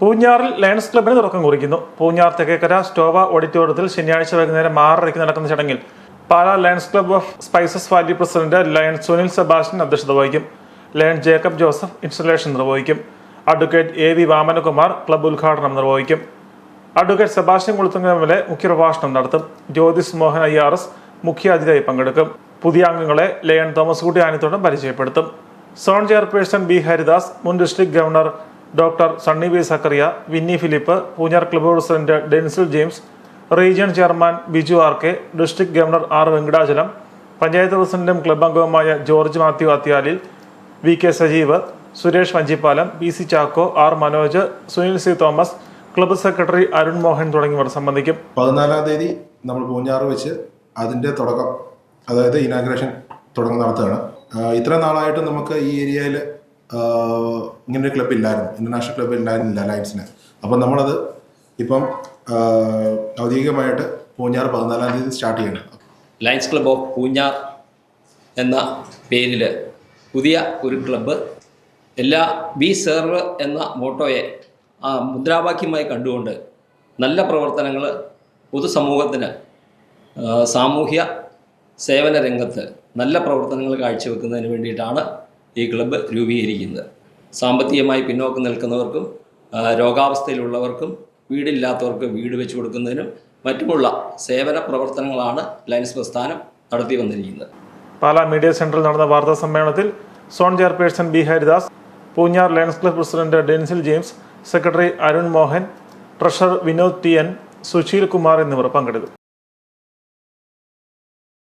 പൂഞ്ഞാറിൽ lions ക്ലബിന് തുടക്കം കുറിക്കുന്നു. പൂഞ്ഞാർ തെക്കേക്കര സ്റ്റോവ ഓഡിറ്റോറിയത്തിൽ ശനിയാഴ്ച വൈകുന്നേരം ആറരയ്ക്ക് നടക്കുന്ന ചടങ്ങിൽ Pala Lions club of spices valley president lion Sunil Sebastian അധ്യക്ഷത വഹിക്കും. ലയൺ ജേക്കബ് ജോസഫ് ഇൻസ്റ്റലേഷൻ നിർവഹിക്കും. Advocate A V Vamanakumar club ഉദ്ഘാടനം നിർവഹിക്കും. അഡ്വക്കേറ്റ് സെബാസ്റ്റ്യൻ കുളുത്തുങ്ങമലെ മുഖ്യപ്രഭാഷണം നടത്തും. Jyothis Mohan I R S മുഖ്യാതിഥിയായി പങ്കെടുക്കും. പുതിയ അംഗങ്ങളെ ലയൺ തോമസ് കുട്ടി ആനത്തോടും പരിചയപ്പെടുത്തും. സോൺ ചെയർപേഴ്സൺ ബി ഹരിദാസ് മുൻ district governor doctor Sunny V Zachariah Vinny Philip Poonjar club president Denzil James region chairman Biju R K district governor R Venkatachalam panchayat പ്രസിഡന്റും club അംഗവുമായ George Mathew Athyalil V K Sajeev Suresh Vanchippalam P C Chacko R Manoj Sunil C Thomas club secretary Arun Mohan തുടങ്ങിയവർ സംബന്ധിക്കും. പതിനാലാം തീയതി നമ്മൾ പൂഞ്ഞാറ് വെച്ച് അതിന്റെ തുടക്കം അതായത് ഇനാഗ്രേഷൻ തുടങ്ങി നടത്തുകയാണ്. ഇത്ര നാളായിട്ട് നമുക്ക് ഈ ഏരിയയിൽ ഇങ്ങനൊരു ക്ലബ്ബ് ഇല്ലായിരുന്നു. ഇന്റർനാഷണൽ ക്ലബ്ബ് ഇല്ലായിരുന്നില്ല ലയൺസിന് അപ്പം നമ്മളത് ഇപ്പം ഔദ്യോഗികമായിട്ട് പൂഞ്ഞാർ പതിനാലാം തീയതി സ്റ്റാർട്ട് ചെയ്യണം. ലയൺസ് ക്ലബ് ഓഫ് പൂഞ്ഞാർ എന്ന പേരിൽ പുതിയ ഒരു ക്ലബ്ബ് എല്ലാ ബി സെർവ് എന്ന മോട്ടോയെ ആ മുദ്രാവാക്യമായി കണ്ടുകൊണ്ട് നല്ല പ്രവർത്തനങ്ങൾ പൊതുസമൂഹത്തിന് സാമൂഹ്യ സേവന രംഗത്ത് നല്ല പ്രവർത്തനങ്ങൾ കാഴ്ചവെക്കുന്നതിന് വേണ്ടിയിട്ടാണ് ഈ ക്ലബ്ബ് രൂപീകരിക്കുന്നത്. സാമ്പത്തികമായി പിന്നോക്കം നിൽക്കുന്നവർക്കും രോഗാവസ്ഥയിലുള്ളവർക്കും വീടില്ലാത്തവർക്ക് വീട് വെച്ചു കൊടുക്കുന്നതിനും മറ്റുമുള്ള സേവന പ്രവർത്തനങ്ങളാണ് ലയൻസ് പ്രസ്ഥാനം നടത്തി വന്നിരിക്കുന്നത്. പാലാ മീഡിയ സെന്ററിൽ നടന്ന വാർത്താ സമ്മേളനത്തിൽ zone chairperson B Haridas Poonjar Lions Club president Denzil James secretary Arun Mohan treasurer Vinod T N Susheel Kumar എന്നിവർ പങ്കെടുത്തു.